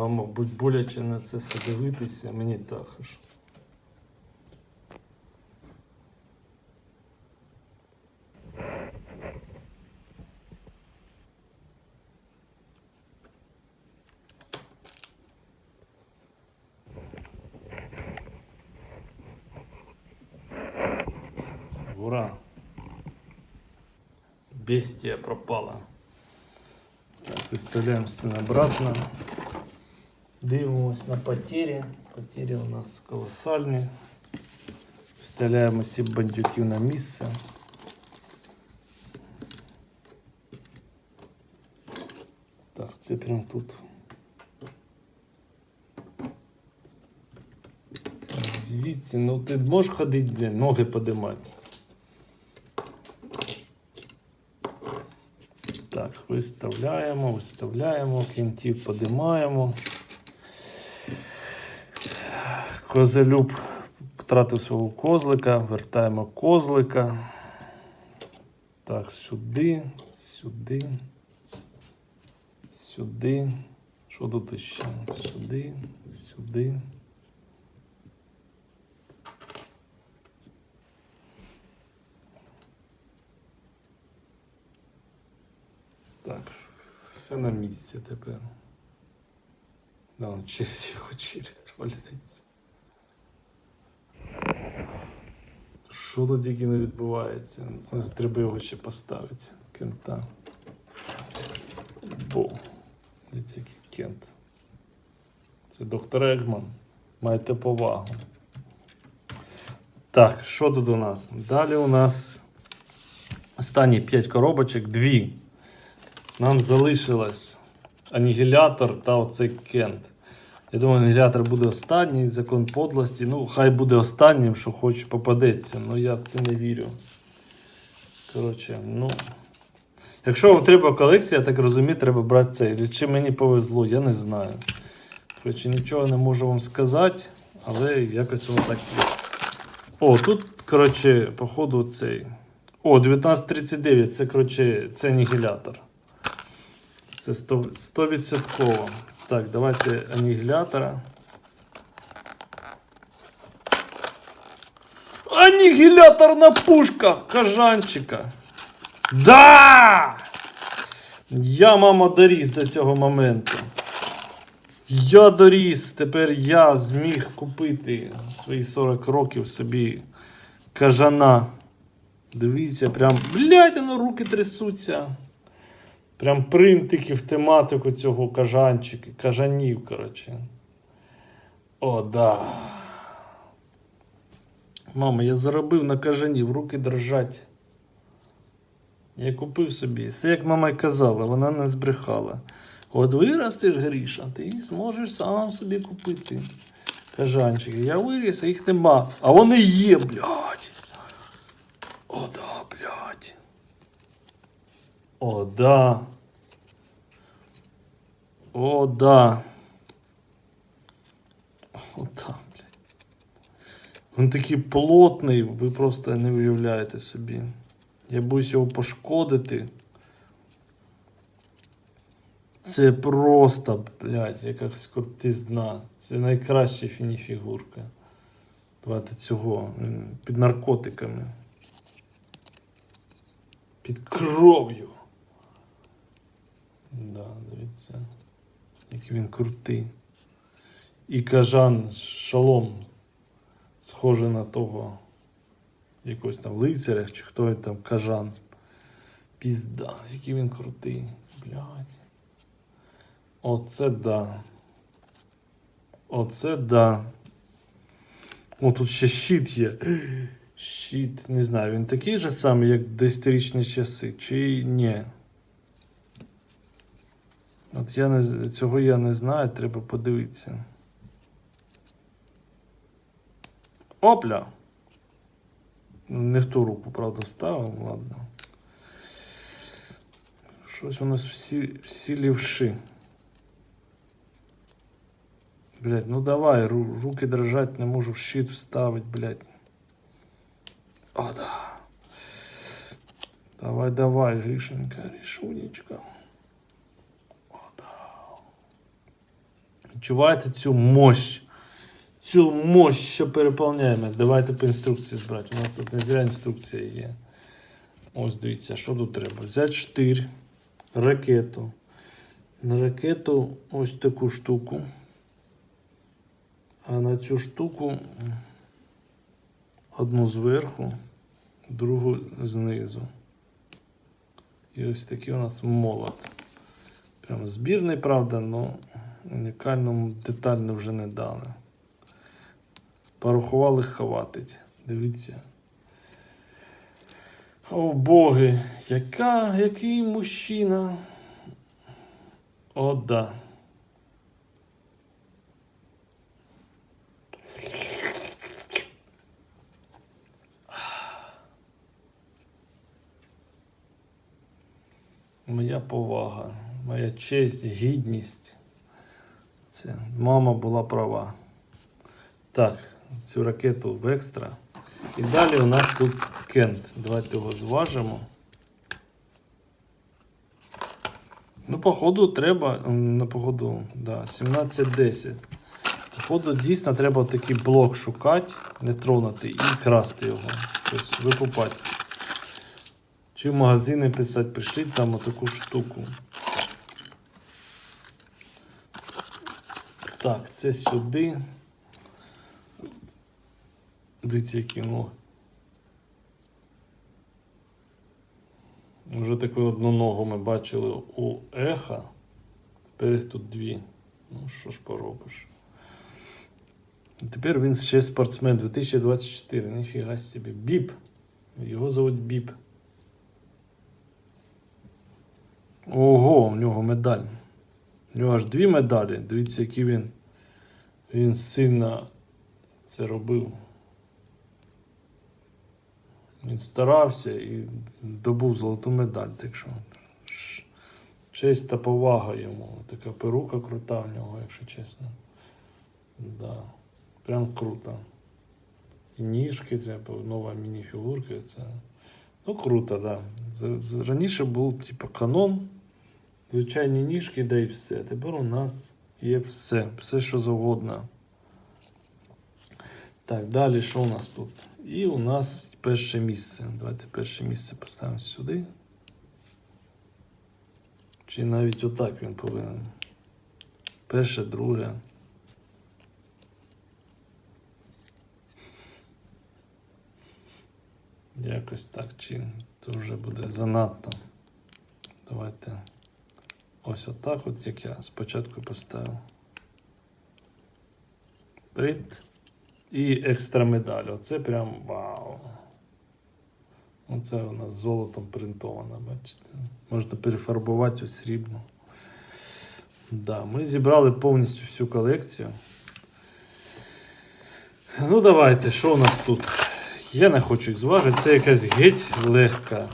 Вам, мабуть, боляче на це все дивитися, мені також. Ура! Бестия пропала. Так, выставляем сцену обратно. Дивимось на потери. Потери у нас колосальні. Вставляємо всі бандюків на місце. Так, це прям тут. Це звідси. Ну ти можеш ходити, блін, ноги подимати. Так, виставляємо, виставляємо, кінтів подимаємо. Козелюб втратив свого козлика, вертаємо козлика. Так, сюди, сюди, сюди. Що тут ще? Сюди, сюди. Так, все на місці тепер. Да, через його через валяється. Що тут тільки не відбувається? Треба його ще поставити. Кента. Бо. Де тільки Кент. Це доктор Егман. Майте повагу. Так, що тут у нас? Далі у нас останні 5 коробочок, дві. Нам залишилось анігілятор та оцей кент. Я думаю, анігілятор буде останній, закон подлості. Ну, хай буде останнім, що хоч попадеться. Ну я в це не вірю. Коротше, ну. Якщо вам треба колекція, я так розумію, треба брати цей. Чи мені повезло, я не знаю. Коротше, нічого не можу вам сказати, але якось воно так є. О, тут, коротше, походу, цей. О, 1939, це, коротше, це анігілятор. Це 100%. 100%. Так, давайте анігілятора. Анігіляторна пушка кажанчика. Да! Я, мама, доріс до цього моменту. Я доріс, тепер я зміг купити свої 40 років собі кажана. Дивіться, прям, блядь, воно руки трясуться. Прям принтики в тематику цього кажанчика, кажанів, коротше. О, да. Мама, я заробив на кажанів, руки дрожать. Я купив собі. Все як мама й казала, вона не збрехала. От виростеш, Гріша, ти зможеш сам собі купити кажанчики. Я виріс, а їх нема. А вони є, блядь. О, да. О, да. О, да. О, да, блядь. Він такий плотний, ви просто не уявляєте собі. Я боюсь його пошкодити. Це просто, блядь, якась крутизна. Це найкраща фініфігурка. Давайте цього. Під наркотиками. Під кров'ю. Да, дивіться. Який він крутий. І кажан шалом. Схожий на того. Якось там лицаря, чи хто там кажан. Пізда, який він крутий. Блядь. Оце да. Оце да. О, тут ще щит є. Щит, не знаю, він такий же самий, як в 10-річні часи, чи ні. От я не, цього я не знаю, треба подивитися. Опля! Не в ту руку, правда, вставив, ладно. Щось у нас всі, всі лівши. Блять, ну давай, ру- руки дрожать, не можу щит вставить, блять. О, да. Давай, давай, Гришенька, Рішунечка. О, да. Відчуваєте цю мощь? Цю мощь, що переповняємо. Давайте по інструкції збирати. У нас тут не зря інструкція є. Ось дивіться, що тут треба. Взяти штир, ракету. На ракету ось таку штуку. А на цю штуку одну зверху, другу знизу. І ось такий у нас молот. Прям збірний, правда, але унікальному детально вже не дали. Порахували хватить. Дивіться. О боги, яка, який мужчина. О, да. Моя повага, моя честь, гідність. Це мама була права. Так, цю ракету в екстра. І далі у нас тут кент. Давайте його зважимо. Ну, походу, треба. На походу, да, 17-10. Походу, дійсно треба такий блок шукати, не тронути і красти його. Тобто викупати. Чи в магазини писати, пришліть там отаку штуку. Так, це сюди. Дивіться, які ноги. Вже таку одну ногу ми бачили у еха. Тепер їх тут дві. Ну, що ж поробиш. Тепер він ще спортсмен 2024. Ніфіга собі. Біп. Його зовуть Біп. Ого, у нього медаль. У нього аж дві медалі. Дивіться, який він. Він сильно це робив. Він старався і добув золоту медаль. Так що честь та повага йому. Така перука крута в нього, якщо чесно. Да. Прям круто. І ніжки, це нова мініфігурка. Це... Ну, круто, да. З- з- Раніше був типу канон, звичайні ніжки, да і все. Тепер у нас є все, все, що завгодно. Так, далі що у нас тут? І у нас перше місце. Давайте перше місце поставимо сюди. Чи навіть отак він повинен. Перше, друге. Якось так, чи то вже буде занадто. Давайте ось отак, от як я спочатку поставив. Прит. І екстра медаль. Оце прям вау. Оце у нас золотом принтовано, бачите. Можна перефарбувати у срібну. Да, ми зібрали повністю всю колекцію. Ну, давайте, що у нас тут? Я не хочу їх зважити. Це якась геть легка.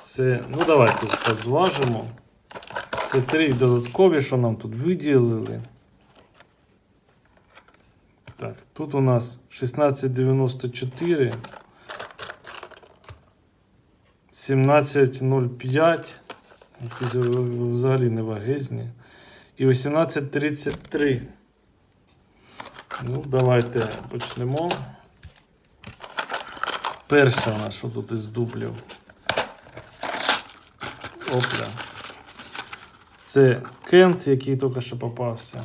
Це, ну давайте зважимо. Це три додаткові, що нам тут виділили. Так, тут у нас 1694, 1705, якісь взагалі невагезні. І 1833. Ну, давайте почнемо. Перше у нас, що тут із дублів. Опля. Це Кент, який тільки що попався.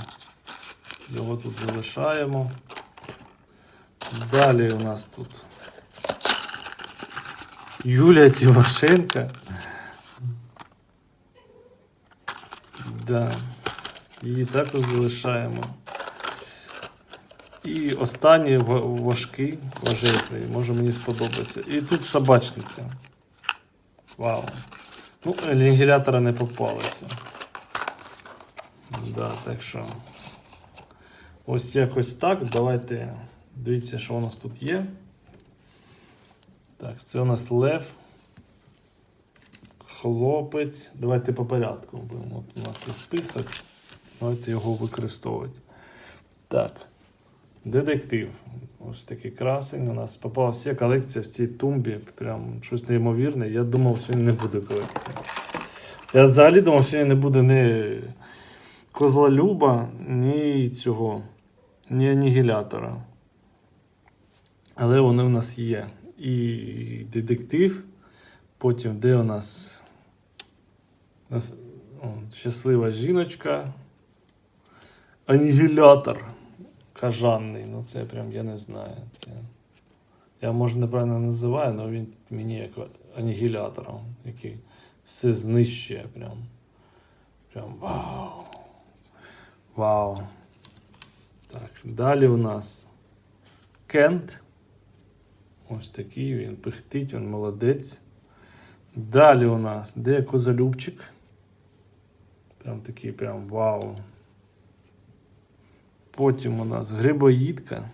Його тут залишаємо. Далі у нас тут Юлія Тимошенко. Да. Її також залишаємо. І останній ва- важкий, важезний, може мені сподобається. І тут собачниця. Вау. Ну, лінгелятора не попалися. Да, так що. Ось якось так. Давайте дивіться, що у нас тут є. Так, це у нас лев. Хлопець. Давайте по порядку будемо. От у нас є список. Давайте його використовувати. Так. Детектив. Ось такий красень. У нас попався колекція в цій тумбі. Прям щось неймовірне. Я думав, сьогодні не буде колекції. Я взагалі думав, сьогодні не буде не козлолюба, ні цього, ні анігілятора. Але вони в нас є. І детектив. Потім де у нас, щаслива жіночка. Анігілятор кажанний. Ну це прям я не знаю. Це... Я може неправильно називаю, але він мені як анігілятором, який все знищує. Прям. Прям вау. Вау. Так, далі у нас Кент. Ось такий він пихтить, він молодець. Далі у нас де козалюбчик. Прям такий прям вау. Потім у нас грибоїдка.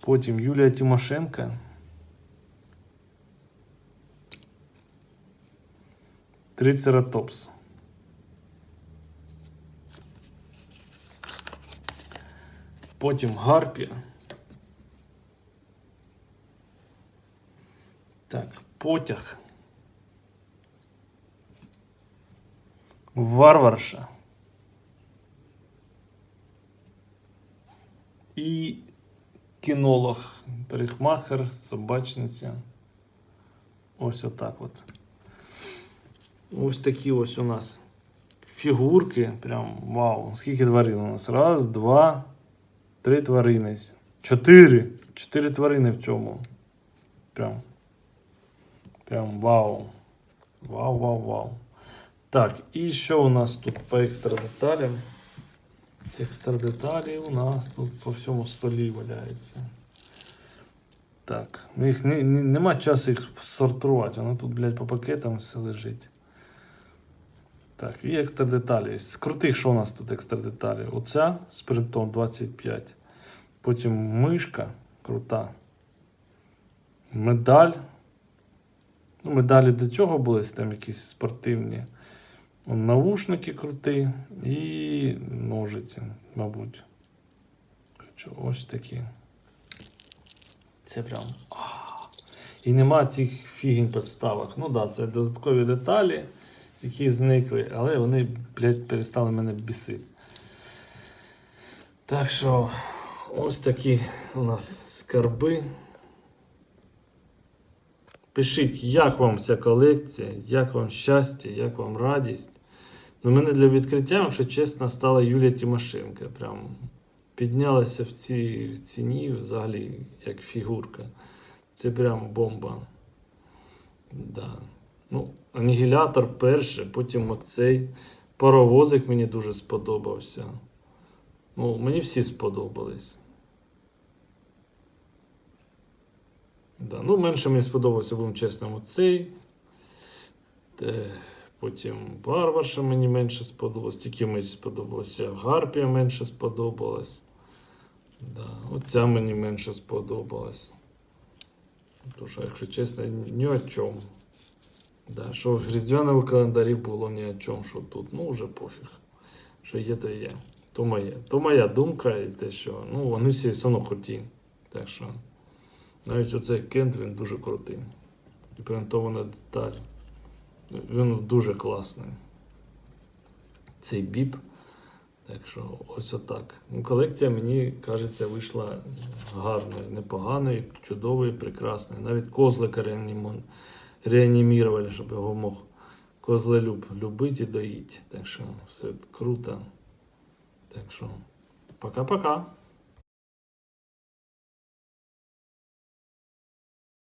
Потім Юлія Тимошенко. Трицератопс. Потім Гарпія. Так, потяг. Варварша. І кінолог, парикмахер, собачниця. Ось отак от. Ось такі ось у нас фігурки. Прям вау. Скільки тварин у нас? Раз, два, три тварини. Чотири. Чотири тварини в цьому. Прям. Прям вау. Вау, вау, вау. Так, і що у нас тут по екстра деталям? Екстра деталі у нас тут по всьому столі валяється. Так, ну їх не, не, нема часу їх сортувати, воно тут, блядь, по пакетам все лежить. Так, і екстра деталі. З крутих, що у нас тут екстра деталі? Оця з принтом 25. Потім мишка крута. Медаль. Ну, медалі до цього були там якісь спортивні. Навушники круті і ножиці, мабуть. Ось такі. Це прям. І нема цих фігінь підставок. Ну так, да, це додаткові деталі, які зникли, але вони, блядь, перестали мене бісити. Так що, ось такі у нас скарби. Пишіть, як вам ця колекція, як вам щастя, як вам радість. Ну, мене для відкриття, якщо чесно, стала Юлія Тимошенко. Прям піднялася в цій ціні взагалі, як фігурка. Це прям бомба. Да. Ну, анігілятор перший, потім оцей. Паровозик мені дуже сподобався. Ну, мені всі сподобались. Да. Ну, менше мені сподобався, будемо чесним, оцей. Е, Потім Варварша мені менше сподобалось, тільки мені сподобалося. Гарпія менше сподобалась. Да. Оця мені менше сподобалась. Тож, якщо чесно, ні о чому. Да, що в різдвяному календарі було ні о чому, що тут. Ну, вже пофіг. Що є, то є. То моє. То моя думка і те, що ну, вони всі все одно круті. Так що. Навіть оцей кент він дуже крутий. І принтована деталь. Він дуже класний. Цей біп. Так що ось отак. Ну, колекція, мені кажеться, вийшла гарною, непоганою, чудовою, прекрасною. Навіть козлика реанімон- реанімірували, щоб його мог козлелюб любити і доїти. Так що все круто. Так що, пока-пока.